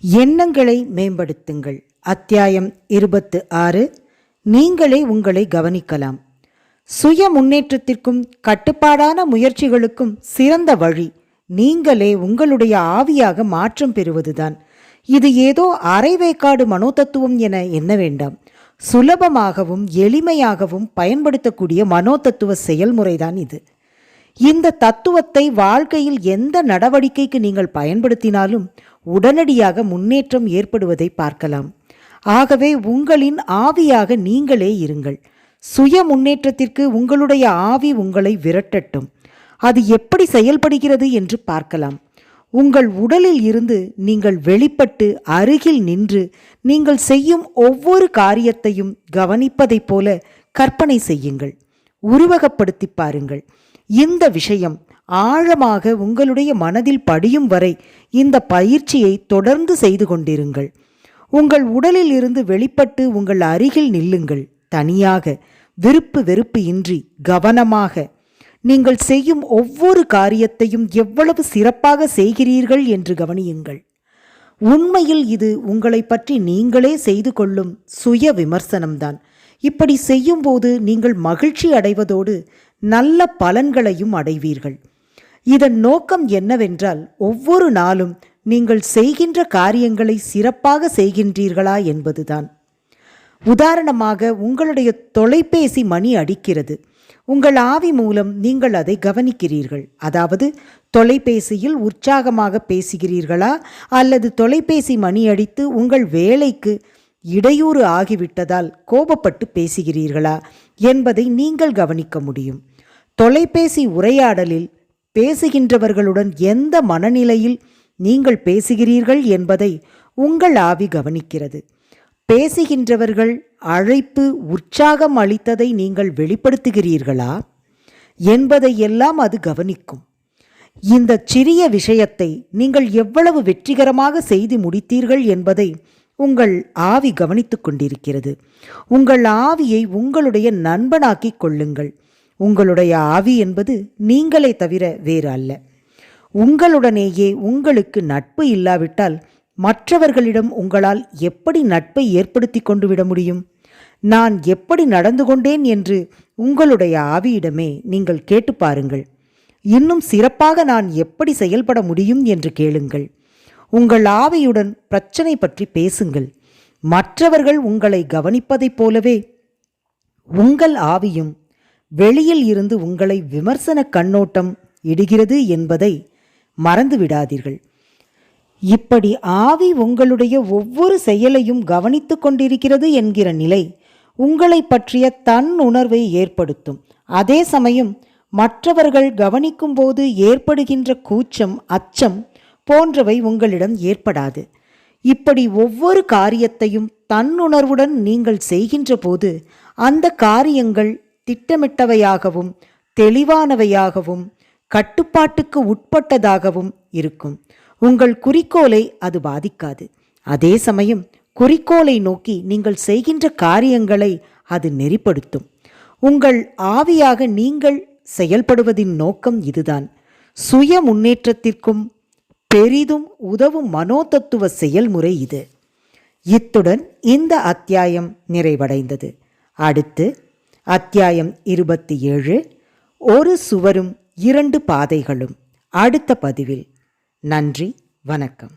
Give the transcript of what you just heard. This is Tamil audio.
எண்ணங்களை மேம்படுத்துங்கள். அத்தியாயம் இருபத்து ஆறு. நீங்களே உங்களை கவனிக்கலாம். சுய முன்னேற்றத்திற்கும் கட்டுப்பாடான முயற்சிகளுக்கும் சிறந்த வழி நீங்களே உங்களுடைய ஆவியாக மாற்றம் பெறுவதுதான். இது ஏதோ அரைவேக்காடு மனோதத்துவம் என எண்ண வேண்டாம். சுலபமாகவும் எளிமையாகவும் பயன்படுத்தக்கூடிய மனோதத்துவ செயல்முறைதான் இது. இந்த தத்துவத்தை வாழ்க்கையில் எந்த நடவடிக்கைக்கு நீங்கள் பயன்படுத்தினாலும் உடனடியாக முன்னேற்றம் ஏற்படுவதை பார்க்கலாம். ஆகவே உங்களின் ஆவியாக நீங்களே இருங்கள். சுய முன்னேற்றத்திற்கு உங்களுடைய ஆவி உங்களை விரட்டட்டும். அது எப்படி செயல்படுகிறது என்று பார்க்கலாம். உங்கள் உடலில் இருந்து நீங்கள் வெளிப்பட்டு அருகில் நின்று நீங்கள் செய்யும் ஒவ்வொரு காரியத்தையும் கவனிப்பதைப் போல கற்பனை செய்யுங்கள். உருவகப்படுத்தி பாருங்கள். இந்த விஷயம் ஆழமாக உங்களுடைய மனதில் படியும் வரை இந்த பயிற்சியை தொடர்ந்து செய்து கொண்டிருங்கள். உங்கள் உடலில் இருந்து வெளிப்பட்டு உங்கள் அருகில் நில்லுங்கள். தனியாக விருப்பு வெறுப்பு இன்றி கவனமாக. நீங்கள் செய்யும் ஒவ்வொரு காரியத்தையும் எவ்வளவு சிறப்பாக செய்கிறீர்கள் என்று கவனியுங்கள். உண்மையில் இது உங்களை பற்றி நீங்களே செய்து கொள்ளும் சுய விமர்சனம்தான். இப்படி செய்யும்போது நீங்கள் மகிழ்ச்சி அடைவதோடு நல்ல பலன்களையும் அடைவீர்கள். இதன் நோக்கம் என்னவென்றால் ஒவ்வொரு நாளும் நீங்கள் செய்கின்ற காரியங்களை சிறப்பாக செய்கின்றீர்களா என்பதுதான். உதாரணமாக உங்களுடைய தொலைபேசி மணி அடிக்கிறது. உங்கள் ஆவி மூலம் நீங்கள் அதை கவனிக்கிறீர்கள். அதாவது தொலைபேசியில் உற்சாகமாக பேசுகிறீர்களா அல்லது தொலைபேசி மணி அடித்து உங்கள் வேலைக்கு இடையூறு ஆகிவிட்டதால் கோபப்பட்டு பேசுகிறீர்களா என்பதை நீங்கள் கவனிக்க முடியும். தொலைபேசி உரையாடலில் பேசுகின்றவர்களுடன் எந்த மனநிலையில் நீங்கள் பேசுகிறீர்கள் என்பதை உங்கள் ஆவி கவனிக்கிறது. பேசுகின்றவர்கள் அழைப்பு உற்சாகம் அளித்ததை நீங்கள் வெளிப்படுத்துகிறீர்களா என்பதை எல்லாம் அது கவனிக்கும். இந்த சிறிய விஷயத்தை நீங்கள் எவ்வளவு வெற்றிகரமாக செய்து முடித்தீர்கள் என்பதை உங்கள் ஆவி கவனித்துக் கொண்டிருக்கிறது. உங்கள் ஆவியை உங்களுடைய நண்பனாக்கிக் கொள்ளுங்கள். உங்களுடைய ஆவி என்பது நீங்களே தவிர வேறு அல்ல. உங்களுடனேயே உங்களுக்கு நட்பு இல்லாவிட்டால் மற்றவர்களிடம் உங்களால் எப்படி நட்பை ஏற்படுத்தி கொண்டு விட முடியும்? நான் எப்படி நடந்து கொண்டேன் என்று உங்களுடைய ஆவியிடமே நீங்கள் கேட்டு பாருங்கள். இன்னும் சிறப்பாக நான் எப்படி செயல்பட முடியும் என்று கேளுங்கள். உங்கள் ஆவியுடன் பிரச்சனை பற்றி பேசுங்கள். மற்றவர்கள் உங்களை கவனிப்பதைப் போலவே உங்கள் ஆவியும் வெளியில் இருந்து உங்களை விமர்சன கண்ணோட்டம் இடுகிறது என்பதை மறந்துவிடாதீர்கள். இப்படி ஆவி உங்களுடைய ஒவ்வொரு செயலையும் கவனித்துக் கொண்டிருக்கிறது என்கிற நிலை உங்களை பற்றிய தன் உணர்வை ஏற்படுத்தும். அதே சமயம் மற்றவர்கள் கவனிக்கும்போது ஏற்படுகின்ற கூச்சம் அச்சம் போன்றவை உங்களிடம் ஏற்படாது. இப்படி ஒவ்வொரு காரியத்தையும் தன்னுணர்வுடன் நீங்கள் செய்கின்ற போது அந்த காரியங்கள் திட்டமிட்டவையாகவும் தெளிவானவையாகவும் கட்டுப்பாட்டுக்கு உட்பட்டதாகவும் இருக்கும். உங்கள் குறிக்கோளை அது பாதிக்காது. அதே சமயம் குறிக்கோளை நோக்கி நீங்கள் செய்கின்ற காரியங்களை அது நெறிப்படுத்தும். உங்கள் ஆவியாக நீங்கள் செயல்படுவதின் நோக்கம் இதுதான். சுய முன்னேற்றத்திற்கும் பெரிதும் உதவும் மனோதத்துவ செயல்முறை இது. இத்துடன் இந்த அத்தியாயம் நிறைவடைந்தது. அடுத்து அத்தியாயம் இருபத்தி ஏழு ஒரு சுவரும் இரண்டு பாதைகளும். அடுத்த பதிவில். நன்றி வணக்கம்.